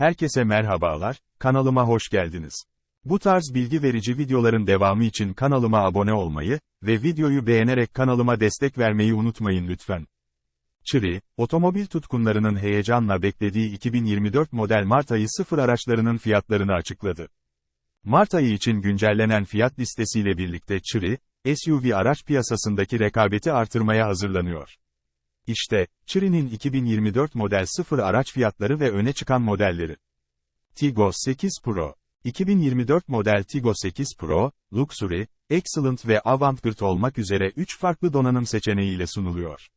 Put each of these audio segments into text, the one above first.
Herkese merhabalar, kanalıma hoş geldiniz. Bu tarz bilgi verici videoların devamı için kanalıma abone olmayı ve videoyu beğenerek kanalıma destek vermeyi unutmayın lütfen. Chery, otomobil tutkunlarının heyecanla beklediği 2024 model Mart ayı sıfır araçlarının fiyatlarını açıkladı. Mart ayı için güncellenen fiyat listesiyle birlikte Chery, SUV araç piyasasındaki rekabeti artırmaya hazırlanıyor. İşte, Chery'nin 2024 model sıfır araç fiyatları ve öne çıkan modelleri. Tiggo 8 Pro 2024 model Tiggo 8 Pro, Luxury, Excellent ve Avantgarde olmak üzere 3 farklı donanım seçeneğiyle sunuluyor.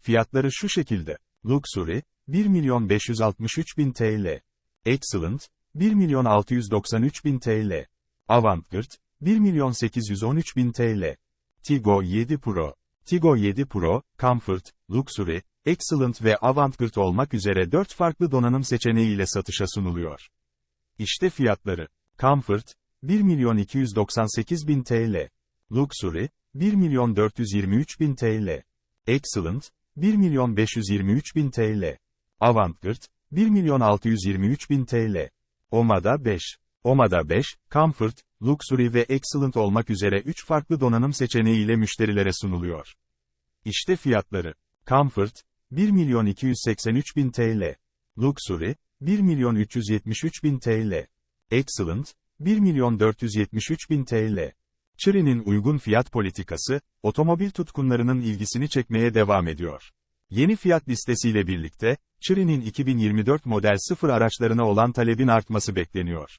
Fiyatları şu şekilde. Luxury, 1 milyon 563 bin TL. Excellent, 1 milyon 693 bin TL. Avantgarde, 1 milyon 813 bin TL. Tiggo 7 Pro. Tiggo 7 Pro, Comfort, Luxury, Excellent ve Avantgarde olmak üzere 4 farklı donanım seçeneğiyle satışa sunuluyor. İşte fiyatları. Comfort, 1 milyon 298 bin TL. Luxury, 1 milyon 423 bin TL. Excellent, 1 milyon 523 bin TL. Avantgarde, 1 milyon 623 bin TL. Omada 5. Omada 5, Comfort, Luxury ve Excellent olmak üzere 3 farklı donanım seçeneğiyle müşterilere sunuluyor. İşte fiyatları. Comfort, 1 milyon 283 bin TL. Luxury, 1 milyon 373 bin TL. Excellent, 1 milyon 473 bin TL. Chery'nin uygun fiyat politikası, otomobil tutkunlarının ilgisini çekmeye devam ediyor. Yeni fiyat listesiyle birlikte, Chery'nin 2024 model sıfır araçlarına olan talebin artması bekleniyor.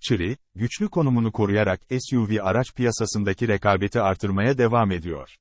Chery, güçlü konumunu koruyarak SUV araç piyasasındaki rekabeti artırmaya devam ediyor.